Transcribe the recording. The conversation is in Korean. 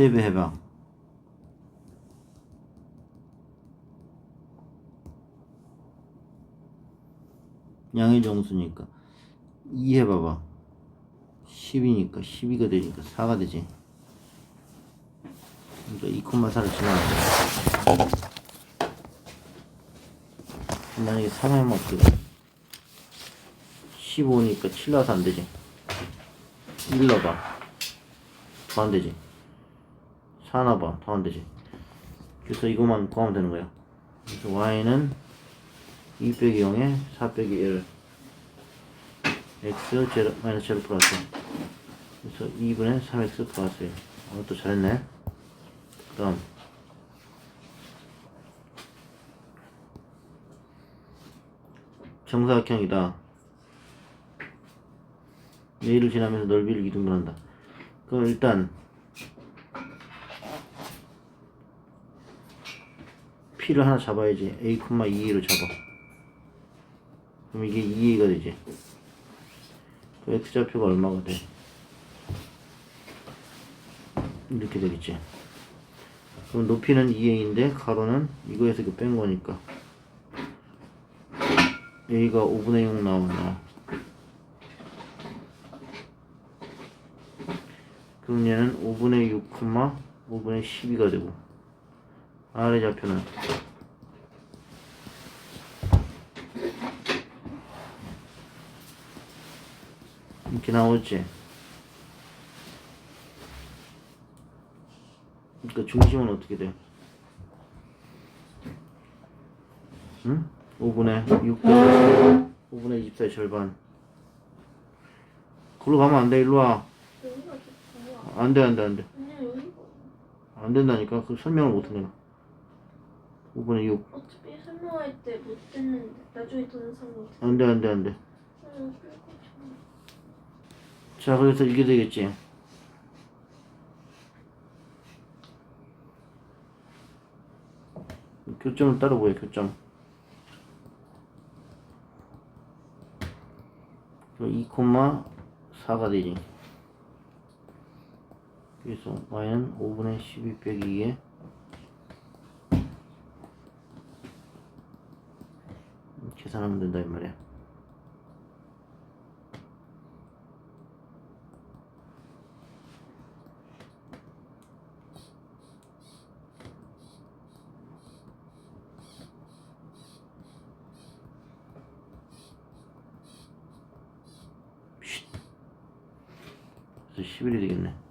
세배 해봐. 양의 정수니까 2 해봐봐. 10이니까 12가 되니까 4가 되지. 그러니까 2,4를 지나가자. 만약에 3하면 어떻게 돼? 15니까 7 나와서 안 되지. 1 넣어봐. 더 안 되지. 4 넣어봐. 더안 되지. 그래서 이것만 구하면 되는 거야. 그래서 y는 2 빼기 0에 4 빼기 1 x 제로 마이너스 제로 플러스 그래서 2분의 3x 플러스 1 어, 또 잘했네 그 다음 정사각형이다 A를 지나면서 넓이를 이등분한다 그럼 일단 P를 하나 잡아야지. A, 2를 잡아. 그럼 이게 2A가 되지. 그 X좌표가 얼마가 돼? 이렇게 되겠지. 그럼 높이는 2A인데 가로는 이거에서 이거 뺀 거니까. A가 5분의 6 나오나? 그럼 얘는 5분의 6, 5분의 12가 되고 아래 좌표는 이렇게 나오지? 그러니까 중심은 어떻게 돼? 응? 5분의 6 5분의 24의 절반. 그걸로 가면 안 돼 일로 와. 여기가 좋다. 안돼 안돼 안돼. 안 된다니까? 그 설명을 내가 5분의 6 어차피 설명할 때못 됐는데 나중에 동영상 못 해. 안돼 안돼 안돼. 응, 그리고 좀- 자 그래서 이게 되겠지. 교점을 따로 보여 교점. 2,4가 되지. 그래서 y는 5분의 12 빼기 2에 계산하면 된다 이 말이야 그래서 11이 되겠네